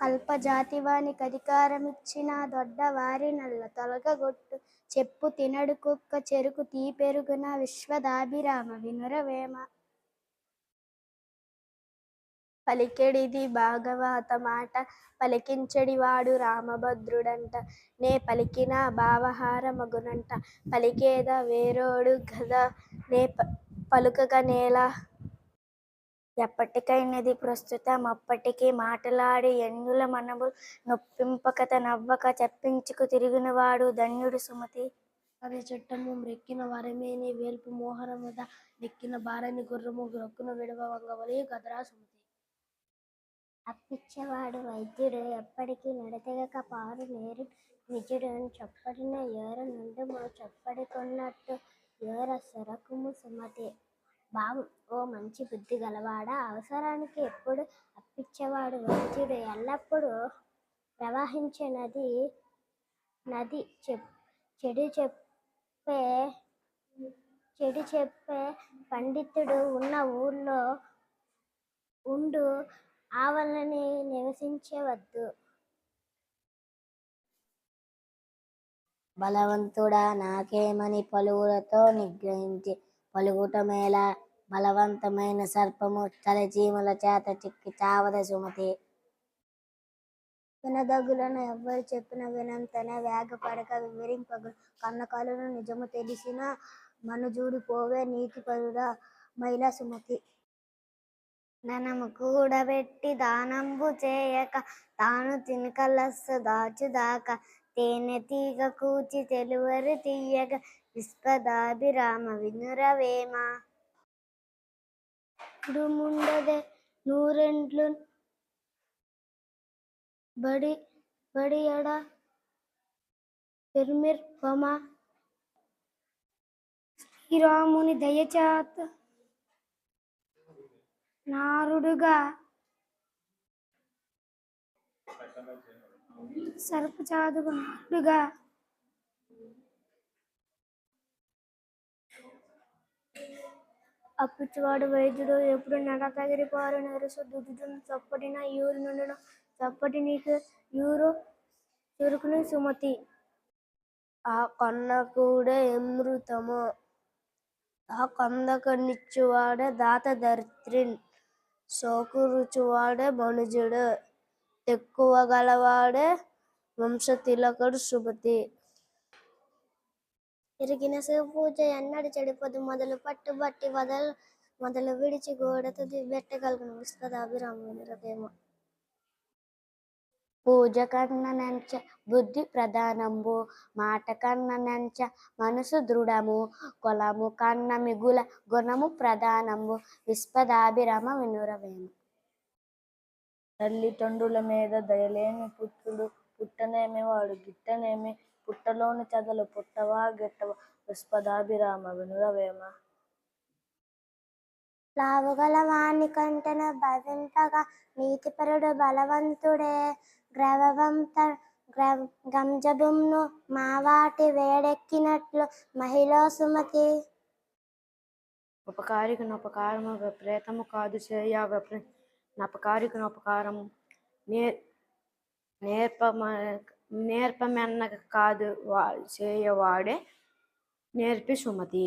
కల్పజాతివానికి అధికారమిచ్చిన దొడ్డవారి నల్ల తొలగగొట్టు చెప్పు తినడు కుక్క చెరుకు తీపెరుగున విశ్వదాభిరామ వినురవేమ. పలికెడిది భాగవత మాట పలికించడివాడు రామభద్రుడంట నే పలికిన భావహార మగునంట పలికేద వేరోడు గద నే ప- పలుకగ నేల ఎప్పటికైనది ప్రస్తుతం అప్పటికి మాటలాడి ఎన్నుల మనములు నొప్పింపకత నవ్వక చెప్పించుకు తిరిగినవాడు ధన్యుడు సుమతి. అదే చట్టము మ్రెక్కిన వరమేని వేల్పు మోహనముద నెక్కిన బారని గుర్రము గ్రొక్కున విడవ వంగవలి కదరా సుమతి. అప్పిచ్చేవాడు వైద్యుడు ఎప్పటికీ నడతెగక పారు నేరు నిజుడు చప్పడిన ఏర నుండుము చప్పడి కొన్నట్టు ఏర సొరకుము సుమతి. బాబు ఓ మంచి బుద్ధి గలవాడా? అవసరానికి ఎప్పుడు అప్పిచ్చేవాడు వైద్యుడు ఎల్లప్పుడూ ప్రవహించే నది నది చెప్ చెడు చెప్పే చెడు చెప్పే పండితుడు ఉన్న ఊళ్ళో ఉండు ఆవలని నివసించవద్దు. బలవంతుడా నాకేమని పలువులతో నిగ్రహించి పలుగుట మేల బలవంతమైన సర్పము చలిచీమల చేత చిక్కి చావద సుమతి. వినదగులను ఎవ్వరు చెప్పిన వినంతనే వేగపడక వివరింపగు. కన్నకాలను నిజము తెలిసిన మనుజూడి పోవే నీతి పరుడ మహిళా సుమతి. ధనము కూడబెట్టి దానంబు చేయక తాను తినకలస్సు దాచుదాక తేనె తీగ కూచి తెలువరు తీయగ విశ్వదాభిరామ వినురవేమ. ముండదే నూరెండ్లు బడి బడియడ ఎడ పెరుమిర్ శ్రీరాముని దయచేత నారుడుగా సరుపు చాదుగా నారుడుగా వైద్యుడు ఎప్పుడు నడ తగిరిపారు నెరుసు దుద్దును చప్పటిన యూరు నుండును. చప్పటి నీకు యూరు చురుకుని సుమతి. ఆ కొన్న కూడా అమృతము ఆ కొందకనిచ్చువాడే దాత దరిద్రిన్ సోకు రుచువాడే మనుజుడు. ఎక్కువ గలవాడే వంశ తిలకుడు సుమతి. తిరిగిన పూజ ఎన్నడు చెడిపోదు. మొదలు పట్టుబట్టి వదలు మొదలు విడిచి గోడతో పెట్టగలను విశ్వదాభిరాముని హృదయము పూజ కన్న నెంచ బుద్ధి ప్రధానంబు మాట కన్న నెంచ మనసు దృఢము. కొలము కన్న మిగుల గుణము ప్రధానంబు విశ్వదాభిరమ వినురవేమ. తల్లిదండ్రుల మీద దయలేని పుత్రుడు పుట్టనేమి వాడు గిట్టనేమి? పుట్టలోని చదలు పుట్టవా గిట్టవా? విశ్వదాభిరామ వినురవేమ లావుగల వాణి కంటన భవింపగా నీతిపరుడు బలవంతుడే. గ్రవంత గంజబుమ్ను మావాటి వేడెక్కినట్లు మహిళా సుమతి. ఉపకారికి నపకారము విపరీతము కాదు చేయ నపకారికి నపకారము నేర్ నేర్పమ నేర్పమెన్నక కాదు వా చేయవాడే నేర్పి సుమతి